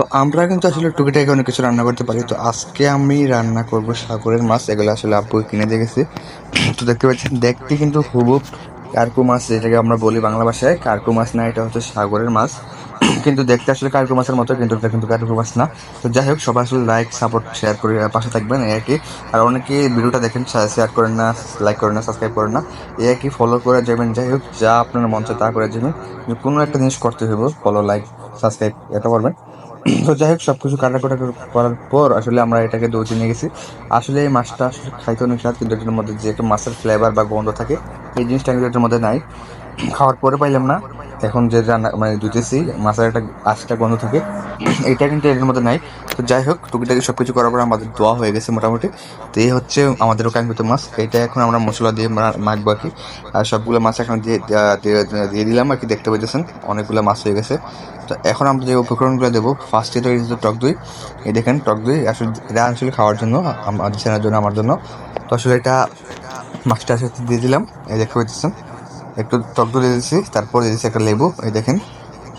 তো আমরা কিন্তু আসলে টুকিটাকি অনেক কিছু রান্না করতে পারি। তো আজকে আমি রান্না করব সাগরের মাছ। এগুলো আসলে আপু কিনে দিয়ে গেছে। তো দেখতে পাচ্ছেন, দেখতে কিন্তু হুবুব কার্কু মাছ, যেটাকে আমরা বলি বাংলা ভাষায়। কার্কু মাছ না, এটা হচ্ছে সাগরের মাছ। কিন্তু দেখতে আসলে কার্কু মাছের মতো, কিন্তু এটা কিন্তু কার্কু মাছ না। তো যাই হোক, সবাই আসলে লাইক সাপোর্ট শেয়ার করে পাশে থাকবেন, এই কি। আর অনেকে ভিডিওটা দেখেন, শেয়ার করেন না লাইক করেন না সাবস্ক্রাইব করেন না। এই কি ফলো করে যাবেন। যাই হোক, যা আপনার মন চায় তা করে যাবেন। কোনো একটা জিনিস করতে হবে ফলো লাইক সাবস্ক্রাইব এটা করবেন। তো যাই হোক সব কিছু কাটাকুটা করার পর আসলে আমরা এটাকে দৌড়ে নিয়ে গেছি। আসলে এই মাছটা খাইতে অনেক স্বাদ, কিন্তু এটার মধ্যে যে একটা মাছের ফ্লেভার বা গন্ধ থাকে, এই জিনিসটা কিন্তু এটার মধ্যে নাই। খাওয়ার পরে পাইলাম না। এখন যে রান্না মানে দুতেছি মাছের একটা আশটা গন্ধ থাকে এটা কিন্তু এর মধ্যে নাই তো যাই হোক টুকিটাকি সব কিছু করার পর আমাদের দোয়া হয়ে গেছে মোটামুটি তো এই হচ্ছে আমাদের কাঙ্ক্ষিত মাছ এটা এখন আমরা মশলা দিয়ে মাখবো আর কি আর সবগুলো মাছ এখন দিয়ে দিয়ে- দিলাম আর কি দেখতে পাইতেছেন অনেকগুলো মাছ হয়ে গেছে তো এখন আমরা যে উপকরণগুলো দেবো ফার্স্টে এই যে টক দই এই দেখেন টক দই আসলে এটা আসলে খাওয়ার জন্য আমার জন্য আমার জন্য তো আসলে এটা মাছটা আসলে দিয়ে দিলাম এই দেখতে পাইতেছেন একটু টক দিয়ে দিচ্ছি, তারপর দিয়ে দিচ্ছি একটা লেবু। এই দেখেন,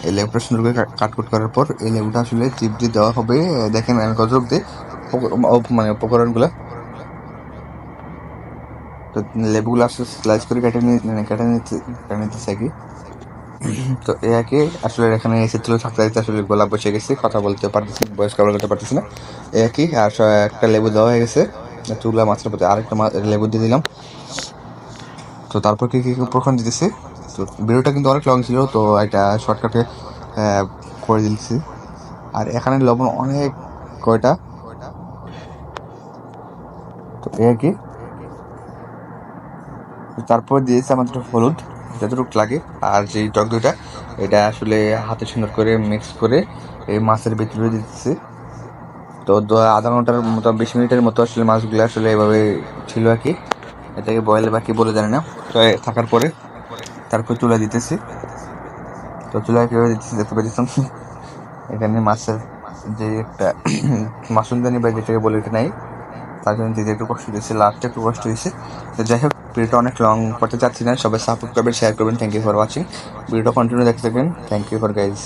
এই লেবুটা সুন্দর করে কাটকুট করার পর এই লেবুটা আসলে চিপ দিয়ে দেওয়া হবে। দেখেন আমি কত দিয়ে মানে উপকরণগুলো। তো লেবুগুলো আসলে স্লাইস করে কেটে নিয়ে মানে কেটে নিতে, কেটে নিতেছে আর কি। তো এ আগে আসলে এখানে এসে তুলে থাকতে থাকতে আসলে গোলাপ বসে গেছে, কথা বলতে পারতেছি বয়স কভার করতে পারতেছি না। একই আর একটা লেবু দেওয়া হয়ে গেছে, তুলা মাছের প্রতি আরেকটা লেবু দিয়ে দিলাম। তো তারপর কি কি উপকরণ দিতেছি? তো ভিডিওটা কিন্তু অনেক লং ছিল, তো এটা শর্টকাটে করে দিচ্ছি আর এখানে লবণ অনেক কয়টা? তো এ আর কি। তারপর দিয়েছে আমাদের হলুদ, যতটুকু লাগে। আর যেই টক দইটা, এটা আসলে হাতে সুন্দর করে মিক্স করে এই মাছের ভিতরে দিতেছি। তো আধা ঘণ্টার মতো, বিশ মিনিটের মতো আসলে মাছগুলো আসলে এভাবে ছিল আর কি। এটাকে বয়েল বা কি বলে জানি না। থাকার পরে তারপর তুলে দিতেছি। তো চুলায় কীভাবে দিতেছি দেখতে পেয়েছিলাম এখানে মাছের যে একটা মাসুমদানি বা যেটাকে বলে এটা নাই, তার জন্য দিতে একটু কষ্ট দিয়েছে লাস্টে একটু কষ্ট হয়েছে। তো যাই হোক, ভিডিওটা অনেক লং করতে চাচ্ছি না, সবাই সাপোর্ট করবেন শেয়ার করবেন থ্যাংক ইউ ফর ওয়াচিং ভিডিওটা কন্টিনিউ দেখতে থাকবেন থ্যাংক ইউ ফর গাইজ